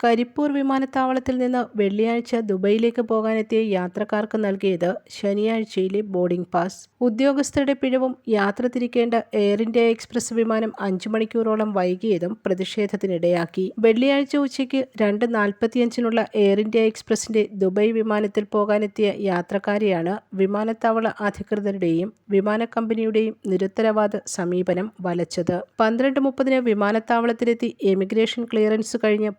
കരിപ്പൂർ വിമാനത്താവളത്തിൽ നിന്ന് വെള്ളിയാഴ്ച ദുബൈയിലേക്ക് പോകാനെത്തിയ യാത്രക്കാർക്ക് നൽകിയത് ശനിയാഴ്ചയിലെ ബോർഡിംഗ് പാസ്. ഉദ്യോഗസ്ഥരുടെ പിഴവും യാത്ര തിരിക്കേണ്ട എയർ ഇന്ത്യ എക്സ്പ്രസ് വിമാനം അഞ്ചു മണിക്കൂറോളം വൈകിയതും പ്രതിഷേധത്തിനിടയാക്കി. വെള്ളിയാഴ്ച ഉച്ചയ്ക്ക് രണ്ട് നാൽപ്പത്തിയഞ്ചിനുള്ള എയർ ഇന്ത്യ എക്സ്പ്രസിന്റെ ദുബൈ വിമാനത്തിൽ പോകാനെത്തിയ യാത്രക്കാരെയാണ് വിമാനത്താവള അധികൃതരുടെയും വിമാന കമ്പനിയുടെയും നിരുത്തരവാദ സമീപനം വലച്ചത്. പന്ത്രണ്ട് മുപ്പതിന് വിമാനത്താവളത്തിലെത്തി എമിഗ്രേഷൻ ക്ലിയറൻസ് കഴിഞ്ഞ്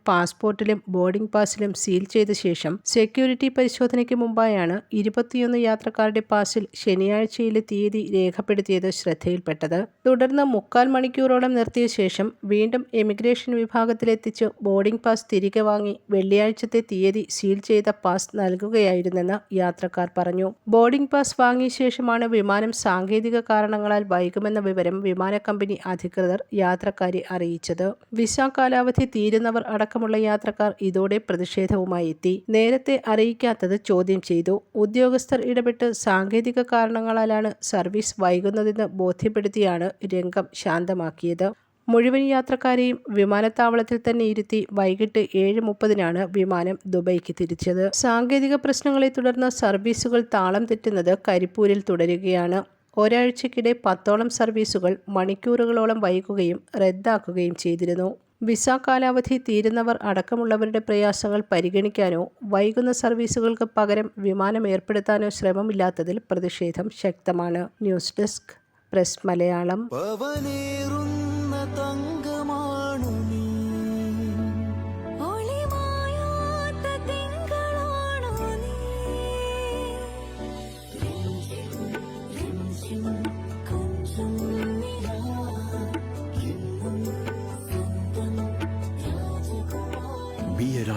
പാസ്പോർട്ടിലും ബോർഡിംഗ് പാസിലും സീൽ ചെയ്ത ശേഷം സെക്യൂരിറ്റി പരിശോധനയ്ക്ക് മുമ്പായാണ് ഇരുപത്തിയൊന്ന് യാത്രക്കാരുടെ പാസിൽ ശനിയാഴ്ചയിലെ തീയതി രേഖപ്പെടുത്തിയത് ശ്രദ്ധയിൽപ്പെട്ടത്. തുടർന്ന് മുക്കാൽ മണിക്കൂറോളം നിർത്തിയ ശേഷം വീണ്ടും എമിഗ്രേഷൻ വിഭാഗത്തിലെത്തിച്ച് ബോർഡിംഗ് പാസ് തിരികെ വാങ്ങി വെള്ളിയാഴ്ചത്തെ തീയതി സീൽ ചെയ്ത പാസ് നൽകുകയായിരുന്നെന്ന് യാത്രക്കാർ പറഞ്ഞു. ബോർഡിംഗ് പാസ് വാങ്ങിയ ശേഷമാണ് വിമാനം സാങ്കേതിക കാരണങ്ങളാൽ വൈകുമെന്ന വിവരം വിമാന കമ്പനി അധികൃതർ യാത്രക്കാരെ അറിയിച്ചത്. വിസ കാലാവധി തീരുന്നവർ അടക്കമുള്ള യാത്രക്കാർ ഇതോടെ പ്രതിഷേധവുമായി എത്തി. നേരത്തെ അറിയിക്കാത്തത് ചോദ്യം ചെയ്തു. ഉദ്യോഗസ്ഥർ ഇടപെട്ട് സാങ്കേതിക കാരണങ്ങളാലാണ് സർവീസ് വൈകുന്നതെന്ന് ബോധ്യപ്പെടുത്തിയാണ് രംഗം ശാന്തമാക്കിയത്. മുഴുവൻ യാത്രക്കാരെയും വിമാനത്താവളത്തിൽ തന്നെ ഇരുത്തി വൈകിട്ട് ഏഴ് മുപ്പതിനാണ് വിമാനം ദുബൈക്ക് തിരിച്ചത്. സാങ്കേതിക പ്രശ്നങ്ങളെ തുടർന്ന് സർവീസുകൾ താളം തെറ്റുന്നത് കരിപ്പൂരിൽ തുടരുകയാണ്. ഒരാഴ്ചക്കിടെ പത്തോളം സർവീസുകൾ മണിക്കൂറുകളോളം വൈകുകയും റദ്ദാക്കുകയും ചെയ്തിരുന്നു. വിസ കാലാവധി തീരുന്നവർ അടക്കമുള്ളവരുടെ പ്രയാസങ്ങൾ പരിഗണിക്കാനോ വൈകുന്ന സർവീസുകൾക്ക് പകരം വിമാനം ഏർപ്പെടുത്താനോ ശ്രമമില്ലാത്തതിൽ പ്രതിഷേധം ശക്തമാണ്. News desk press Malayalam.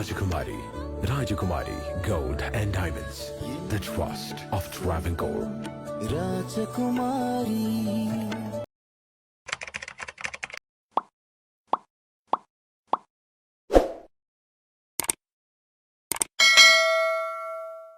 Rajkumari, Rajkumari, Gold and Diamonds. The trust of Travancore. Rajakumari.